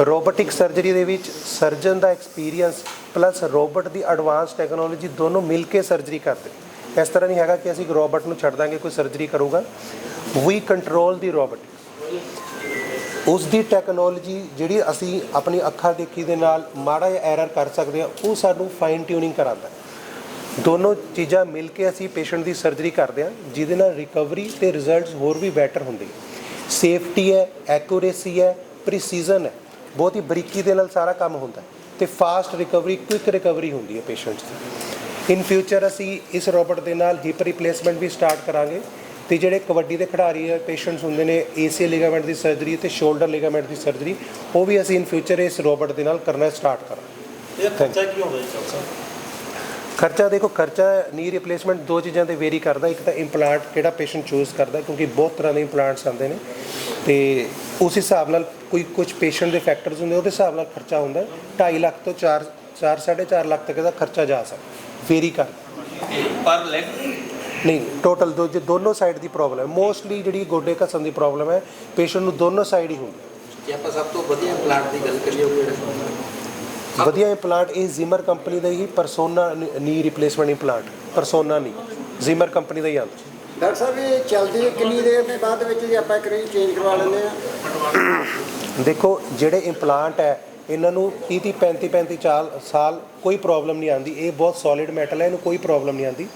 ਰੋਬੋਟਿਕ ਸਰਜਰੀ ਦੇ ਵਿੱਚ ਸਰਜਨ ਦਾ ਐਕਸਪੀਰੀਅੰਸ ਪਲੱਸ ਰੋਬੋਟ ਦੀ ਐਡਵਾਂਸ ਟੈਕਨੋਲੋਜੀ ਦੋਨੋਂ ਮਿਲ ਕੇ ਸਰਜਰੀ ਕਰਦੇ ਇਸ ਤਰ੍ਹਾਂ ਨਹੀਂ ਹੈਗਾ ਕਿ ਅਸੀਂ ਇੱਕ ਰੋਬੋਟ ਨੂੰ ਛੱਡ ਦਾਂਗੇ, ਕੋਈ ਸਰਜਰੀ ਕਰੂਗਾ। ਵੀ ਕੰਟਰੋਲ ਦੀ ਰੋਬੋਟਿਕ ਉਸ ਦੀ ਟੈਕਨੋਲੋਜੀ ਜਿਹੜੀ ਅਸੀਂ ਆਪਣੀ ਅੱਖਾਂ ਦੇਖੀ ਦੇ ਨਾਲ ਮਾੜਾ ਜਿਹਾ ਐਰਰ ਕਰ ਸਕਦੇ ਹਾਂ, ਉਹ ਸਾਨੂੰ ਫਾਈਨ ਟਿਊਨਿੰਗ ਕਰਾਉਂਦਾ ਦੋਨੋਂ ਚੀਜ਼ਾਂ ਮਿਲ ਕੇ ਅਸੀਂ ਪੇਸ਼ੈਂਟ ਦੀ ਸਰਜਰੀ ਕਰਦੇ ਹਾਂ, ਜਿਹਦੇ ਨਾਲ ਰਿਕਵਰੀ ਤੇ ਰਿਜ਼ਲਟਸ ਹੋਰ ਵੀ ਬੈਟਰ ਹੁੰਦੇ ਸੇਫਟੀ ਹੈ ਐਕੂਰੇਸੀ ਹੈ ਪ੍ਰੀਸੀਜ਼ਨ ਹੈ, ਬਹੁਤ ਹੀ ਬਰੀਕੀ ਦੇ ਨਾਲ ਸਾਰਾ ਕੰਮ ਹੁੰਦਾ ਹੈ ਤੇ ਫਾਸਟ ਰਿਕਵਰੀ ਕੁਇਕ ਰਿਕਵਰੀ ਹੁੰਦੀ ਹੈ ਪੇਸ਼ੈਂਟਸ ਦੀ। ਇਨ ਫਿਊਚਰ ਅਸੀਂ ਇਸ ਰੋਬੋਟ ਦੇ ਨਾਲ ਹਿਪ ਰਿਪਲੇਸਮੈਂਟ ਵੀ ਸਟਾਰਟ ਕਰਾਂਗੇ ਤੇ ਜਿਹੜੇ ਕਬੱਡੀ ਦੇ ਖਿਡਾਰੀ ਪੇਸ਼ੈਂਟਸ ਹੁੰਦੇ ਨੇ ਏਸੀਐਲ ਲਿਗਾਮੈਂਟ ਦੀ ਸਰਜਰੀ ਤੇ ਸ਼ੋਲਡਰ ਲਿਗਾਮੈਂਟ ਦੀ ਸਰਜਰੀ ਉਹ ਵੀ ਅਸੀਂ ਇਨ ਫਿਊਚਰ ਇਸ ਰੋਬੋਟ ਦੇ ਨਾਲ ਕਰਨਾ ਸਟਾਰਟ ਕਰਾਂਗੇ। ਇਹ ਖਰਚਾ ਕੀ ਹੋਵੇ ਜੀ ਖਰਚਾ ਦੇਖੋ ਖਰਚਾ ਨੀ ਰਿਪਲੇਸਮੈਂਟ ਦੋ ਚੀਜ਼ਾਂ ਤੇ ਵੇਰੀ ਕਰਦਾ। ਇੱਕ ਤਾਂ ਇੰਪਲਾਂਟ ਕਿਹੜਾ ਪੇਸ਼ੈਂਟ ਚੂਜ਼ ਕਰਦਾ ਕਿਉਂਕਿ ਬਹੁਤ ਤਰ੍ਹਾਂ ਦੇ ਇੰਪਲਾਂਟਸ ਆਉਂਦੇ ਨੇ। ਤੇ ਉਸ ਹਿਸਾਬ ਨਾਲ ਕੋਈ ਕੁਝ ਪੇਸ਼ੈਂਟ ਦੇ ਫੈਕਟਰਸ ਹੁੰਦੇ ਉਹਦੇ ਹਿਸਾਬ ਨਾਲ ਖਰਚਾ ਹੁੰਦਾ। 2.5 ਲੱਖ ਤੋਂ 4 4 4.5 ਲੱਖ ਤੱਕ ਦਾ ਖਰਚਾ ਜਾ ਸਕਦਾ ਵੇਰੀ ਕਰ। ਪਰ ਲੈਗ ਨਹੀਂ ਟੋਟਲ ਦੋ ਜੇ ਦੋਨੋਂ ਸਾਈਡ ਦੀ ਪ੍ਰੋਬਲਮ ਹੈ। ਮੋਸਟਲੀ ਜਿਹੜੀ ਗੋਡੇ ਘਸਣ ਦੀ ਪ੍ਰੋਬਲਮ ਹੈ ਪੇਸ਼ੈਂਟ ਨੂੰ ਦੋਨੋਂ ਸਾਈਡ ਹੀ ਹੁੰਦੀ। ਹੈ ਜੇ ਆਪਾਂ ਸਭ ਤੋਂ ਵਧੀਆ ਪਲਾਂਟ ਦੀ ਗੱਲ ਕਰੀਏ ਉਹ ਕਿਹੜਾ ਵਧੀਆ ਇੰਪਲਾਂਟ ਇਹ ਜ਼ਿਮਰ ਕੰਪਨੀ ਦਾ ਹੀ ਪਰਸੋਨਾ ਨੀ ਰਿਪਲੇਸਮੈਂਟ ਇੰਪਲਾਂਟ ਪਰਸੋਨਾ ਨੀ। ਜ਼ਿਮਰ ਕੰਪਨੀ ਦਾ ਹੀ ਆਉਂਦਾ ਡਾਕਟਰ ਸਾਹਿਬ ਇਹ ਚੱਲਦੀ ਕਿੰਨੀ ਦੇਰ ਦੇ ਬਾਅਦ ਵਿੱਚ ਜੇ ਆਪਾਂ ਇੱਕ ਰੀ ਚੇਂਜ ਕਰਵਾ ਲੈਂਦੇ ਆ ਦੇਖੋ ਜਿਹੜੇ ਇੰਪਲਾਂਟ ਹੈ ਇਹਨਾਂ ਨੂੰ 30 30 35 35 ਚਾਲ ਸਾਲ ਕੋਈ ਪ੍ਰੋਬਲਮ ਨਹੀਂ ਆਉਂਦੀ। ਇਹ ਬਹੁਤ ਸੋਲਿਡ ਮੈਟਲ ਹੈ ਇਹਨੂੰ ਕੋਈ ਪ੍ਰੋਬਲਮ ਨਹੀਂ ਆਉਂਦੀ।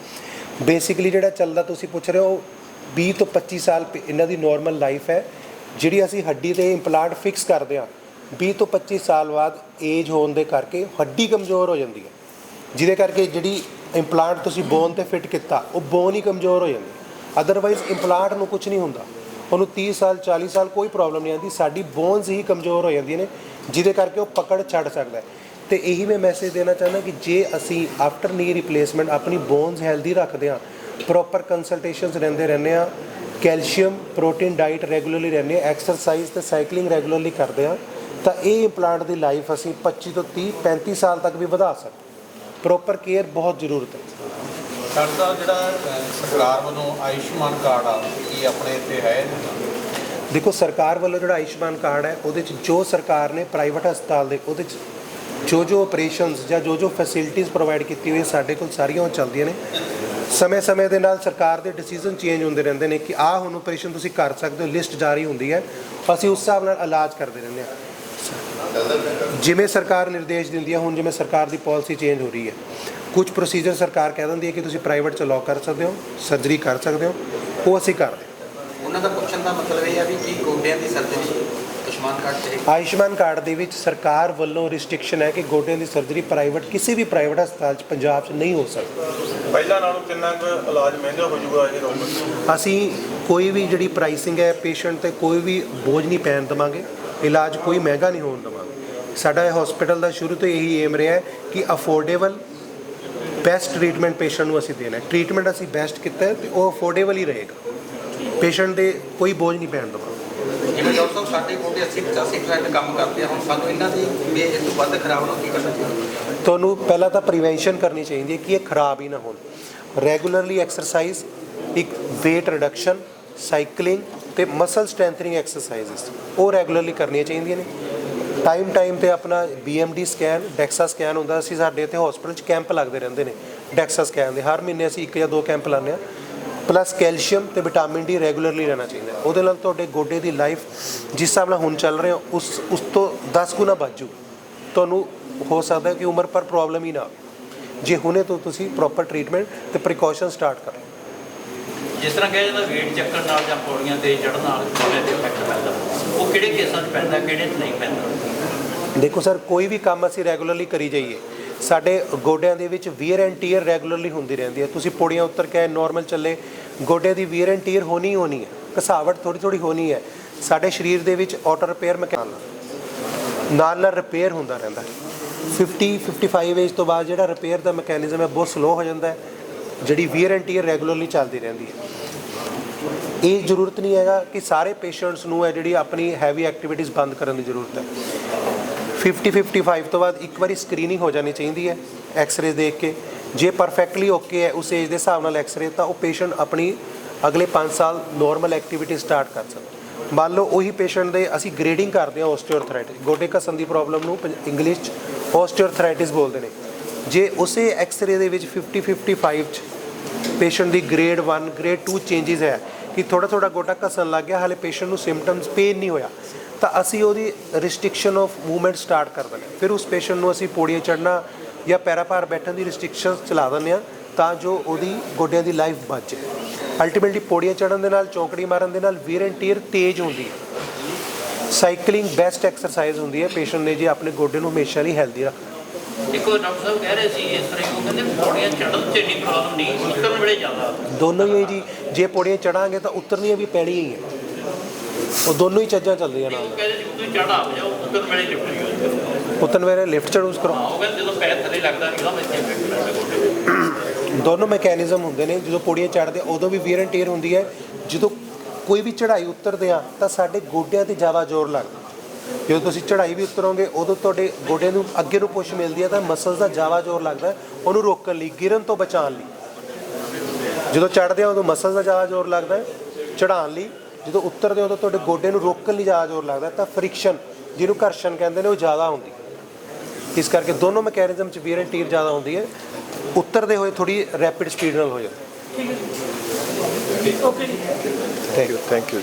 ਬੇਸਿਕਲੀ ਜਿਹੜਾ ਚੱਲਦਾ ਤੁਸੀਂ ਪੁੱਛ ਰਹੇ ਹੋ 20 ਤੋਂ 25 ਸਾਲ ਪ- ਇਹਨਾਂ ਦੀ ਨਾਰਮਲ ਲਾਈਫ ਹੈ। ਜਿਹੜੀ ਅਸੀਂ ਹੱਡੀ ਤੇ ਇੰਪਲਾਂਟ ਫਿਕਸ ਕਰਦੇ ਹਾਂ 20 ਤੋਂ 25 ਸਾਲ ਬਾਅਦ ਏਜ ਹੋਣ ਦੇ ਕਰਕੇ ਹੱਡੀ ਕਮਜ਼ੋਰ ਹੋ ਜਾਂਦੀ ਹੈ। ਜਿਹਦੇ ਕਰਕੇ ਜਿਹੜੀ ਇੰਪਲਾਂਟ ਤੁਸੀਂ ਬੋਨ ਤੇ ਫਿੱਟ ਕੀਤਾ, ਉਹ ਬੋਨ ਹੀ ਕਮਜ਼ੋਰ ਹੋ ਜਾਂਦੀ ਅਦਰਵਾਈਜ਼ ਇੰਪਲਾਂਟ ਨੂੰ ਕੁਝ ਨਹੀਂ ਹੁੰਦਾ। ਉਹਨੂੰ 30 ਸਾਲ 40 ਸਾਲ ਕੋਈ ਪ੍ਰੋਬਲਮ ਨਹੀਂ ਆਉਂਦੀ। ਸਾਡੀ ਬੋਨਸ ਹੀ ਕਮਜ਼ੋਰ ਹੋ ਜਾਂਦੀਆਂ ਨੇ, ਜਿਹਦੇ ਕਰਕੇ ਉਹ ਪਕੜ ਛੱਡ ਸਕਦਾ ਹੈ। ਤੇ ਇਹੀ ਮੈਂ ਮੈਸੇਜ ਦੇਣਾ ਚਾਹੁੰਦਾ ਕਿ ਜੇ ਅਸੀਂ ਆਫਟਰ ਨੀ ਰਿਪਲੇਸਮੈਂਟ ਆਪਣੀ ਬੋਨਸ ਹੈਲਦੀ ਰੱਖਦੇ ਹਾਂ ਪ੍ਰੋਪਰ ਕੰਸਲਟੇਸ਼ਨਸ ਰਹਿੰਦੇ ਰਹਿੰਦੇ ਹਾਂ ਕੈਲਸ਼ੀਅਮ ਪ੍ਰੋਟੀਨ ਡਾਈਟ ਰੈਗੂਲਰਲੀ ਰਹਿੰਦੇ ਹਾਂ ਐਕਸਰਸਾਈਜ਼ ਤੇ ਸਾਈਕਲਿੰਗ ਰੈਗੂਲਰਲੀ ਕਰਦੇ ਹਾਂ ਤਾਂ ਇਹ ਇੰਪਲਾਂਟ ਦੀ ਲਾਈਫ ਅਸੀਂ 25 ਤੋਂ 30 35 ਸਾਲ ਤੱਕ ਵੀ ਵਧਾ ਸਕਦੇ। ਪ੍ਰੋਪਰ ਕੇਅਰ ਬਹੁਤ ਜ਼ਰੂਰਤ ਹੈ। ਸਾਹਿਬ ਜਿਹੜਾ ਸਰਕਾਰ ਵੱਲੋਂ ਆਯੁਸ਼ਮਾਨ ਕਾਰਡ ਆ ਕੀ ਆਪਣੇ ਇੱਥੇ ਹੈ ਦੇਖੋ ਸਰਕਾਰ ਵੱਲੋਂ ਜਿਹੜਾ ਆਯੁਸ਼ਮਾਨ ਕਾਰਡ ਹੈ ਉਹਦੇ 'ਚ ਜੋ ਸਰਕਾਰ ਨੇ ਪ੍ਰਾਈਵੇਟ ਹਸਪਤਾਲ ਦੇ ਉਹਦੇ 'ਚ ਜੋ ਜੋ ਆਪਰੇਸ਼ਨਸ ਜਾਂ ਜੋ ਜੋ ਫੈਸਿਲਿਟੀਆਂ ਪ੍ਰੋਵਾਈਡ ਕੀਤੀ ਹੋਈ ਸਾਡੇ ਕੋਲ ਸਾਰੀਆਂ ਉਹ ਚੱਲਦੀਆਂ ਨੇ। ਸਮੇਂ-ਸਮੇਂ ਦੇ ਨਾਲ ਸਰਕਾਰ ਦੇ ਡਿਸੀਜਨ ਚੇਂਜ ਹੁੰਦੇ ਰਹਿੰਦੇ ਨੇ ਕਿ ਆਹ ਹੁਣ ਆਪਰੇਸ਼ਨ ਤੁਸੀਂ ਕਰ ਸਕਦੇ ਹੋ ਲਿਸਟ ਜਾਰੀ ਹੁੰਦੀ ਹੈ। ਅਸੀਂ ਉਸ ਹਿਸਾਬ ਨਾਲ ਇਲਾਜ ਕਰਦੇ ਰਹਿੰਦੇ ਹਾਂ। ਜਿਵੇਂ ਸਰਕਾਰ ਨਿਰਦੇਸ਼ ਦਿੰਦੀ ਹੈ ਹੁਣ ਜਿਵੇਂ ਸਰਕਾਰ ਦੀ ਪਾਲਿਸੀ ਚੇਂਜ ਹੋ ਰਹੀ ਹੈ ਕੁਝ ਪ੍ਰੋਸੀਜਰ ਸਰਕਾਰ ਕਹਿ ਦਿੰਦੀ ਹੈ ਕਿ ਤੁਸੀਂ ਪ੍ਰਾਈਵੇਟ ਚ ਲਾਅ ਕਰ ਸਕਦੇ ਹੋ ਸਰਜਰੀ ਕਰ ਸਕਦੇ ਹੋ ਉਹ ਅਸੀਂ ਕਰਦੇ ਹਾਂ। ਉਹਨਾਂ ਦਾ ਪੁੱਛਣ ਦਾ ਮਤਲਬ ਇਹ ਆ ਵੀ ਕੀ ਗੋਡਿਆਂ ਦੀ ਸਰਜਰੀ ਆਯੁਸ਼ਮਾਨ ਕਾਰਡ ਤੇ? ਆਯੁਸ਼ਮਾਨ ਕਾਰਡ ਦੇ ਵਿੱਚ ਸਰਕਾਰ ਵੱਲੋਂ ਰਿਸਟ੍ਰਿਕਸ਼ਨ ਹੈ ਕਿ ਗੋਡਿਆਂ ਦੀ ਸਰਜਰੀ ਪ੍ਰਾਈਵੇਟ ਕਿਸੇ ਵੀ ਪ੍ਰਾਈਵੇਟ ਹਸਪਤਾਲ 'ਚ ਪੰਜਾਬ 'ਚ ਨਹੀਂ ਹੋ ਸਕਦੀ। ਪਹਿਲਾਂ ਨਾਲੋਂ ਕਿੰਨਾ ਕੁ ਇਲਾਜ ਮਹਿੰਗਾ ਹੋ ਜਾਊਗਾ ਇਹ ਰੋਗ? ਅਸੀਂ ਕੋਈ ਵੀ ਜਿਹੜੀ ਪ੍ਰਾਈਸਿੰਗ ਹੈ ਪੇਸ਼ੈਂਟ ਤੇ ਕੋਈ ਵੀ ਬੋਝ ਨਹੀਂ ਪੈਣ ਦੇਵਾਂਗੇ ਇਲਾਜ ਕੋਈ ਮਹਿੰਗਾ ਨਹੀਂ ਹੋਣ ਦੇਵਾਂਗੇ। ਸਾਡਾ ਇਹ ਹਸਪੀਟਲ ਦਾ ਸ਼ੁਰੂ ਤੋਂ ਇਹੀ ਏਮ ਰਿਹਾ ਹੈ ਕਿ ਅਫੋਰਡੇਬਲ ਬੈਸਟ ਟ੍ਰੀਟਮੈਂਟ ਪੇਸ਼ੈਂਟ ਨੂੰ ਅਸੀਂ ਦੇਣਾ ਹੈ। ਟ੍ਰੀਟਮੈਂਟ ਅਸੀਂ ਬੈਸਟ ਕੀਤਾ ਹੈ ਤੇ ਉਹ ਅਫੋਰਡੇਬਲ ਹੀ ਰਹੇਗਾ। ਪੇਸ਼ੈਂਟ ਦੇ ਕੋਈ ਬੋਝ ਨਹੀਂ ਪੈਣ ਦੇਵਾਂਗੇ। ਜਿਵੇਂ ਡਾਕਟਰ ਸਾਹਿਬ ਸਾਡੇ ਕੋਲ 80 85% ਕੰਮ ਕਰਦੇ ਆ ਹੁਣ ਸਾਨੂੰ ਇਹਨਾਂ ਦੀ ਵੀ ਇਹ ਤੋਂ ਵੱਧ ਖਰਾਬ ਨਾ ਕੀ ਕਰਨਾ ਚਾਹੀਦਾ? ਤੁਹਾਨੂੰ ਪਹਿਲਾਂ ਤਾਂ ਪ੍ਰੀਵੈਂਸ਼ਨ ਕਰਨੀ ਚਾਹੀਦੀ ਹੈ ਕਿ ਇਹ ਖਰਾਬ ਹੀ ਨਾ ਹੋਣ। ਰੈਗੂਲਰਲੀ ਐਕਸਰਸਾਈਜ਼ ਇੱਕ weight ਰਿਡਕਸ਼ਨ ਸਾਈਕਲਿੰਗ ਤੇ ਮਸਲ ਸਟਰੈਂਥਨਿੰਗ ਐਕਸਰਸਾਈਜ਼ਸ ਉਹ ਰੈਗੂਲਰਲੀ ਕਰਨੀਆਂ ਚਾਹੀਦੀਆਂ ਨੇ। ਟਾਈਮ ਟਾਈਮ ਤੇ ਆਪਣਾ BMD ਸਕੈਨ ਡੈਕਸਾ ਸਕੈਨ ਹੁੰਦਾ ਅਸੀਂ ਸਾਡੇ ਇੱਥੇ ਹਸਪੀਟਲ 'ਚ ਕੈਂਪ ਲੱਗਦੇ ਰਹਿੰਦੇ ਨੇ ਡੈਕਸਾ ਸਕੈਨ ਦੇ। ਹਰ ਮਹੀਨੇ ਅਸੀਂ ਇੱਕ ਜਾਂ ਦੋ ਕੈਂਪ ਲਾਉਂਦੇ ਹਾਂ। ਪਲੱਸ ਕੈਲਸ਼ੀਅਮ ਤੇ ਵਿਟਾਮਿਨ ਡੀ ਰੈਗੂਲਰਲੀ ਲੈਣਾ ਚਾਹੀਦਾ ਉਹਦੇ ਨਾਲ ਤੁਹਾਡੇ ਗੋਡੇ ਦੀ ਲਾਈਫ ਜਿਸ ਹਿਸਾਬ ਨਾਲ ਹੁਣ ਚੱਲ ਰਹੇ ਹੋ ਉਸ ਉਸ ਤੋਂ 10 ਗੁਣਾ ਵੱਧ ਜੂ। ਤੁਹਾਨੂੰ ਹੋ ਸਕਦਾ ਕਿ ਉਮਰ ਪਰ ਪ੍ਰੋਬਲਮ ਹੀ ਨਾ ਜੇ ਹੁਣੇ ਤੋਂ ਤੁਸੀਂ ਪ੍ਰੋਪਰ ਟ੍ਰੀਟਮੈਂਟ ਤੇ ਪ੍ਰੀਕਾਸ਼ਨ ਸਟਾਰਟ ਕਰੋ ਜਿਸ ਤਰ੍ਹਾਂ ਕਿਹਾ ਜਾਂਦਾ weight ਚੱਕਣ ਨਾਲ ਜਾਂ ਪੌੜੀਆਂ ਤੇ ਚੜ੍ਹਨ ਨਾਲ ਗੋਡੇ ਤੇ ਇਫੈਕਟ ਪੈਂਦਾ। ਉਹ ਕਿਹੜੇ ਕੇਸਾਂ 'ਚ ਪੈਂਦਾ, ਕਿਹੜੇ 'ਚ ਨਹੀਂ ਪੈਂਦਾ? ਦੇਖੋ ਸਰ, ਕੋਈ ਵੀ ਕੰਮ ਅਸੀਂ ਰੈਗੂਲਰਲੀ ਕਰੀ ਜਾਈਏ, ਸਾਡੇ ਗੋਡਿਆਂ ਦੇ ਵਿੱਚ ਵੀਅਰ ਐਂਡ ਟੀਅਰ ਰੈਗੂਲਰਲੀ ਹੁੰਦੀ ਰਹਿੰਦੀ ਹੈ। ਤੁਸੀਂ ਪੌੜੀਆਂ ਉੱਤਰ ਕੇ ਨਾਰਮਲ ਚੱਲੇ, ਗੋਡੇ ਦੀ ਵੀਅਰ ਐਂਡ ਟੀਅਰ ਹੋਣੀ ਹੋਣੀ ਹੈ ਘਸਾਵਟ ਥੋੜੀ ਥੋੜੀ ਹੋਣੀ ਹੈ। ਸਾਡੇ ਸਰੀਰ ਦੇ ਵਿੱਚ ਆਟੋ ਰਿਪੇਅਰ ਮੈਕੈਨਿਜ਼ਮ ਨਾਲ ਨਾਲ ਰਿਪੇਅਰ ਹੁੰਦਾ ਰਹਿੰਦਾ। ਹੈ 50 55 ਏਜ ਤੋਂ ਬਾਅਦ ਜਿਹੜਾ ਰਿਪੇਅਰ ਦਾ ਮੈਕੈਨਿਜ਼ਮ ਹੈ, ਬਹੁਤ ਸਲੋ ਹੋ ਜਾਂਦਾ ਹੈ। ਜਿਹੜੀ ਵੀਅਰ ਐਂਡ ਟੀਅਰ ਰੈਗੂਲਰਲੀ ਚੱਲਦੀ ਰਹਿੰਦੀ ਹੈ। ਇਹ ਜ਼ਰੂਰਤ ਨਹੀਂ ਹੈਗਾ ਕਿ ਸਾਰੇ ਪੇਸ਼ੈਂਟਸ ਨੂੰ ਹੈ ਜਿਹੜੀ ਆਪਣੀ ਹੈਵੀ ਐਕਟੀਵਿਟੀਜ਼ ਬੰਦ ਕਰਨ ਦੀ ਜ਼ਰੂਰਤ ਹੈ। 50 55 ਤੋਂ ਬਾਅਦ ਇੱਕ ਵਾਰੀ ਸਕਰੀਨਿੰਗ ਹੋ ਜਾਣੀ ਚਾਹੀਦੀ ਹੈ ਐਕਸ-ਰੇ ਦੇਖ ਕੇ। ਜੇ ਪਰਫੈਕਟਲੀ ਓਕੇ ਹੈ ਉਸ ਏਜ ਦੇ ਹਿਸਾਬ ਨਾਲ ਐਕਸ-ਰੇ ਤਾਂ ਉਹ ਪੇਸ਼ੈਂਟ ਆਪਣੀ ਅਗਲੇ 5 ਸਾਲ ਨਾਰਮਲ ਐਕਟੀਵਿਟੀ ਸਟਾਰਟ ਕਰ ਸਕਦਾ ਮੰਨ ਲਓ ਉਹੀ ਪੇਸ਼ੈਂਟ ਦੇ ਅਸੀਂ ਗ੍ਰੇਡਿੰਗ ਕਰਦੇ ਹਾਂ ਆਸਟੀਓਆਰਥਰਾਈਟਿਸ ਗੋਡੇ ਘਸਣ ਦੀ ਪ੍ਰੋਬਲਮ ਨੂੰ ਪੰਜ- ਇੰਗਲਿਸ਼ 'ਚ ਆਸਟੀਓਆਰਥਰਾਈਟਿਸ ਬੋਲਦੇ ਨੇ। ਜੇ ਉਸੇ ਐਕਸ-ਰੇ ਦੇ ਵਿੱਚ 50 55 'ਚ ਪੇਸ਼ੈਂਟ ਦੀ ਗ੍ਰੇਡ 1 ਗ੍ਰੇਡ 2 ਚੇਂਜਸ ਹੈ ਕਿ ਥੋੜਾ ਥੋੜਾ ਗੋਡਾ ਘਸਣ ਲੱਗ ਗਿਆ, ਹਾਲੇ ਪੇਸ਼ੈਂਟ ਨੂੰ ਸਿੰਪਟਮਸ ਪੇਨ ਨਹੀਂ ਹੋਇਆ, ਤਾਂ ਅਸੀਂ ਉਹਦੀ ਰਿਸਟ੍ਰਿਕਸ਼ਨ ਆਫ ਮੂਵਮੈਂਟ ਸਟਾਰਟ ਕਰ ਦਿੰਦੇ ਹਾਂ। ਫਿਰ ਉਸ ਪੇਸ਼ੈਂਟ ਨੂੰ ਅਸੀਂ ਪੌੜੀਆਂ ਚੜ੍ਹਨਾ ਜਾਂ ਪੈਰਾ ਭਾਰ ਬੈਠਣ ਦੀ ਰਿਸਟ੍ਰਿਕਸ਼ਨਸ ਚਲਾ ਦਿੰਦੇ ਹਾਂ ਤਾਂ ਜੋ ਉਹਦੀ ਗੋਡਿਆਂ ਦੀ ਲਾਈਫ ਬਚ ਜਾਏ। ਅਲਟੀਮੇਟਲੀ ਪੌੜੀਆਂ ਚੜ੍ਹਨ ਦੇ ਨਾਲ, ਚੌਂਕੜੀ ਮਾਰਨ ਦੇ ਨਾਲ ਵੀਰ ਐਂਡ ਟੀਅਰ ਤੇਜ਼ ਹੁੰਦੀ ਹੈ। ਸਾਈਕਲਿੰਗ ਬੈਸਟ ਐਕਸਰਸਾਈਜ਼ ਹੁੰਦੀ ਹੈ। ਪੇਸ਼ੈਂਟ ਨੇ ਜੀ ਆਪਣੇ ਗੋਡੇ ਨੂੰ ਹਮੇਸ਼ਾ ਲਈ ਹੈਲਦੀ ਰੱਖਣਾ। ਇੱਕੋ ਡਾਕਟਰ ਸਾਹਿਬ ਕਹਿ ਰਹੇ ਸੀ ਇਸ ਤਰ੍ਹਾਂ ਹੀ ਉਹ ਕਹਿੰਦੇ ਪੌੜੀਆਂ ਚੜ੍ਹਨ 'ਚ ਇੰਨੀ ਪ੍ਰੋਬਲਮ ਨਹੀਂ ਉਤਰਨ ਵੇਲੇ ਜ਼ਿਆਦਾ। ਦੋਨੋਂ ਹੀ ਹੈ ਜੀ ਜੇ ਪੌੜੀਆਂ ਚੜਾਂਗੇ ਤਾਂ ਉਤਰਨੀਆਂ ਵੀ ਪੈਣੀਆਂ ਹੀ ਹੈ ਉਹ ਦੋਨੋਂ ਹੀ ਚੱਜਾਂ ਚੱਲਦੀਆਂ ਨਾਲ। ਉਹ ਕਹਿੰਦੇ ਤੁਸੀਂ ਚੜ੍ਹ ਆ ਜਾਓ ਉਤਰਨ ਵੇਲੇ ਲਿਫਟ ਯੂਜ਼ ਕਰੋ ਉਤਨ ਵੇਲੇ ਲਿਫਟ ਚੜੂਸ ਕਰੋ। ਹਾਂ, ਉਹ ਕਹਿੰਦੇ ਜਦੋਂ ਪੈਰ ਥੱਲੇ ਲੱਗਦਾ ਇੱਕਦਮ ਇੱਥੇ ਇਫੈਕਟ ਪੈਂਦਾ ਗੋਡੇ ਤੇ। ਦੋਨੋਂ ਮੈਕੈਨਿਜ਼ਮ ਹੁੰਦੇ ਨੇ ਜਦੋਂ ਪੌੜੀਆਂ ਚੜ੍ਹਦੇ ਆ, ਉਦੋਂ ਵੀ ਵੀਰ ਐਂਡ ਟੀਅਰ ਹੁੰਦੀ ਹੈ। ਜਦੋਂ ਕੋਈ ਵੀ ਚੜ੍ਹਾਈ ਉਤਰਦੇ ਆ ਤਾਂ ਸਾਡੇ ਗੋਡਿਆਂ ਤੇ ਜ਼ਿਆਦਾ ਜ਼ੋਰ ਲੱਗਦਾ। ਜਦੋਂ ਤੁਸੀਂ ਚੜ੍ਹਾਈ ਵੀ ਉਤਰੋਗੇ ਉਦੋਂ ਤੁਹਾਡੇ ਗੋਡਿਆਂ ਨੂੰ ਅੱਗੇ ਨੂੰ ਪੁਸ਼ ਮਿਲਦੀ ਹੈ ਤਾਂ ਮਸਲਸ ਦਾ ਜ਼ਿਆਦਾ ਜ਼ੋਰ ਲੱਗਦਾ ਹੈ, ਉਹਨੂੰ ਰੋਕਣ ਲਈ ਗਿਰਨ ਤੋਂ ਬਚਾਉਣ ਲਈ। ਜਦੋਂ ਚੜ੍ਹਦੇ ਆ ਉਦੋਂ ਮਸਲਸ ਦਾ ਜ਼ਿਆਦਾ ਜ਼ੋਰ ਲੱਗਦਾ ਹੈ ਚੜ੍ਹਾਉਣ ਲਈ। ਜਦੋਂ ਉਤਰਦੇ ਆ ਉਦੋਂ ਤੁਹਾਡੇ ਗੋਡੇ ਨੂੰ ਰੋਕਣ ਲਈ ਜ਼ਿਆਦਾ ਜ਼ੋਰ ਲੱਗਦਾ ਹੈ, ਤਾਂ ਫ੍ਰਿਕਸ਼ਨ ਜਿਹਨੂੰ ਘਰਸ਼ਣ ਕਹਿੰਦੇ ਨੇ ਉਹ ਜ਼ਿਆਦਾ ਹੁੰਦੀ ਹੈ। ਇਸ ਕਰਕੇ ਦੋਨੋਂ ਮੈਕੈਨਿਜ਼ਮ ਚ ਵੀਰ ਐਂਡ ਟੀਅਰ ਜ਼ਿਆਦਾ ਹੁੰਦੀ ਹੈ। ਉਤਰਦੇ ਹੋਏ ਥੋੜੀ ਰੈਪਿਡ ਸਪੀਡ ਨਾਲ ਹੋ ਜਾਂਦੀ ਹੈ। Thank you thank you